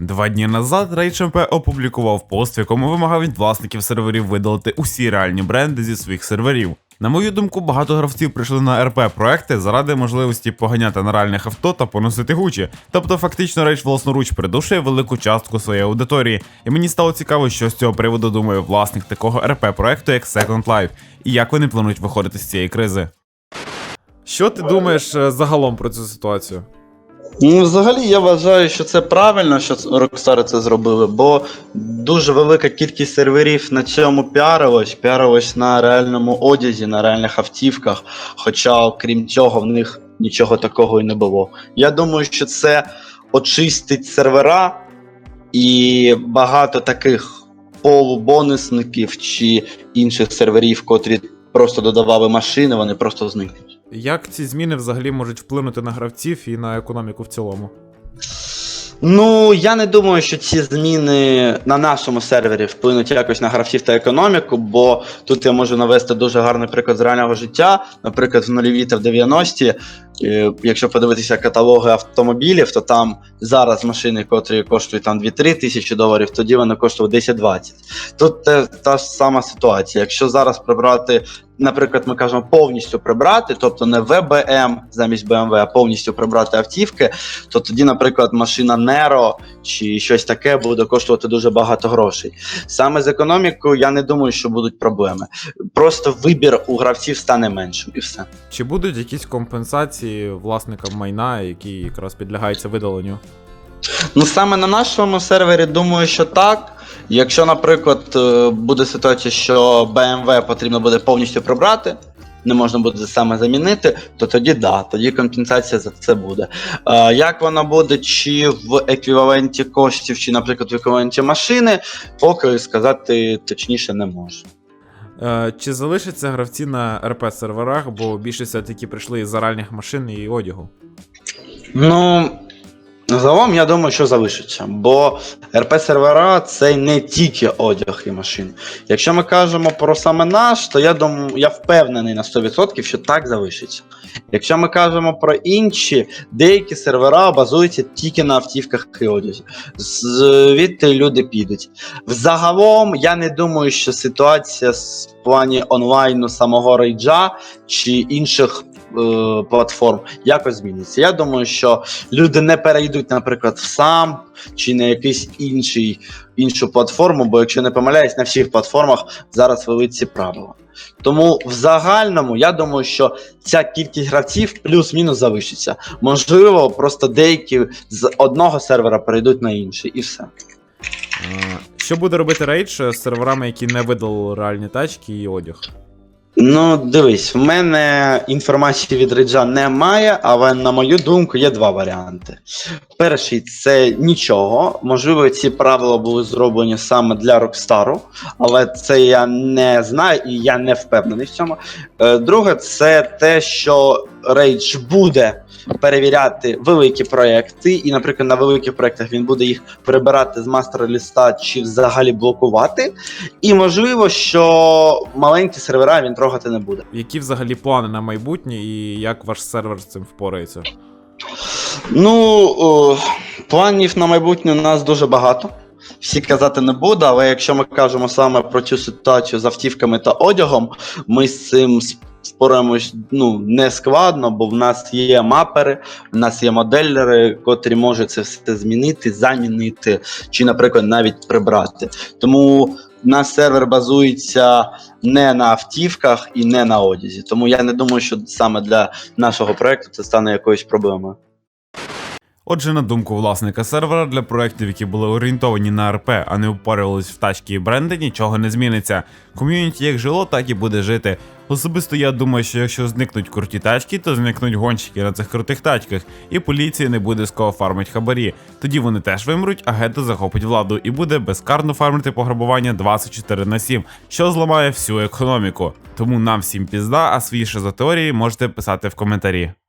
Два дні назад RageMP опублікував пост, в якому вимагав від власників серверів видалити усі реальні бренди зі своїх серверів. На мою думку, багато гравців прийшли на РП проекти заради можливості поганяти на реальних авто та поносити гучі. Тобто, фактично, Rage власноруч придушує велику частку своєї аудиторії. І мені стало цікаво, що з цього приводу думає власник такого РП проекту, як Second Life, і як вони планують виходити з цієї кризи. Що ти думаєш е, загалом про цю ситуацію? Ну, взагалі, я вважаю, що це правильно, що Rockstar це зробили, бо дуже велика кількість серверів на цьому піарилось, піарилось на реальному одязі, на реальних автівках. Хоча, окрім цього, в них нічого такого і не було. Я думаю, що це очистить сервера, і багато таких полубонусників чи інших серверів, котрі просто додавали машини, вони просто зникнуть. Як ці зміни взагалі можуть вплинути на гравців і на економіку в цілому? Ну, я не думаю, що ці зміни на нашому сервері вплинуть якось на гравців та економіку, бо тут я можу навести дуже гарний приклад з реального життя. Наприклад, в нульові та в 90-ті, е, якщо подивитися каталоги автомобілів, то там зараз машини, котрі коштують там 2-3 тисячі доларів, тоді вони коштували 10-20. Тут те, та ж сама ситуація. Якщо зараз прибрати, наприклад, ми кажемо повністю прибрати, тобто не ВБМ замість BMW, а повністю прибрати автівки, то тоді, наприклад, машина Nero чи щось таке буде коштувати дуже багато грошей. Саме з економікою я не думаю, що будуть проблеми. Просто вибір у гравців стане меншим і все. Чи будуть якісь компенсації власникам майна, які якраз підлягаються видаленню? Ну саме на нашому сервері думаю, що так. Якщо, наприклад, е, буде ситуація, що BMW потрібно буде повністю прибрати. Не можна буде саме замінити, то тоді да, тоді компенсація за це буде. Е, як вона буде, чи в еквіваленті коштів, чи, наприклад, в еквіваленті машини, поки сказати точніше не можу. Е, чи залишаться гравці на РП серверах, бо більшість все-таки прийшли із заральних машин і одягу? Ну, загалом я думаю, що залишиться, бо РП-сервера це не тільки одяг і машини. Якщо ми кажемо про саме наш, то я думаю, я впевнений на 100%, що так залишиться. Якщо ми кажемо про інші, деякі сервера базуються тільки на автівках і одязі. Звідти люди підуть. Взагалом, я не думаю, що ситуація з плані онлайну самого рейджа чи інших платформ якось зміниться. Я думаю, що люди не перейдуть, наприклад, в сам чи на якийсь інший іншу платформу, бо якщо не помиляюсь, на всіх платформах зараз ввели ці правила. Тому в загальному я думаю, що ця кількість гравців плюс-мінус залишиться. Можливо, просто деякі з одного сервера перейдуть на інший, і все. Е, Що буде робити Rage з серверами, які не видали реальні тачки і одяг? Ну, дивись, в мене інформації від Реджа немає, але на мою думку є два варіанти. Перший це нічого. Можливо, ці правила були зроблені саме для Рокстару, але це я не знаю і я не впевнений в цьому. Е, Друге, це те, що Рейдж буде перевіряти великі проекти, і, наприклад, на великих проектах він буде їх прибирати з мастер-ліста чи взагалі блокувати. І можливо, що маленькі сервера він трогати не буде. Які взагалі плани на майбутнє і як ваш сервер з цим впорається? Ну, о, планів на майбутнє у нас дуже багато. Всі казати не буду, але якщо ми кажемо саме про цю ситуацію з автівками та одягом, ми з цим сп- спораємось ну, не складно, бо в нас є мапери, в нас є моделери, котрі можуть це все змінити, замінити чи, наприклад, навіть прибрати. Тому наш сервер базується не на автівках і не на одязі. Тому я не думаю, що саме для нашого проекту це стане якоюсь проблемою. Отже, на думку власника сервера, для проєктів, які були орієнтовані на РП, а не упарювались в тачки і бренди, нічого не зміниться. Ком'юніті як жило, так і буде жити. Особисто я думаю, що якщо зникнуть круті тачки, то зникнуть гонщики на цих крутих тачках, і поліції не буде з кого фармить хабарі. Тоді вони теж вимруть, а гетто захопить владу і буде безкарно фармити пограбування 24 на 7, що зламає всю економіку. Тому нам всім пізда, а свіше за теорії можете писати в коментарі.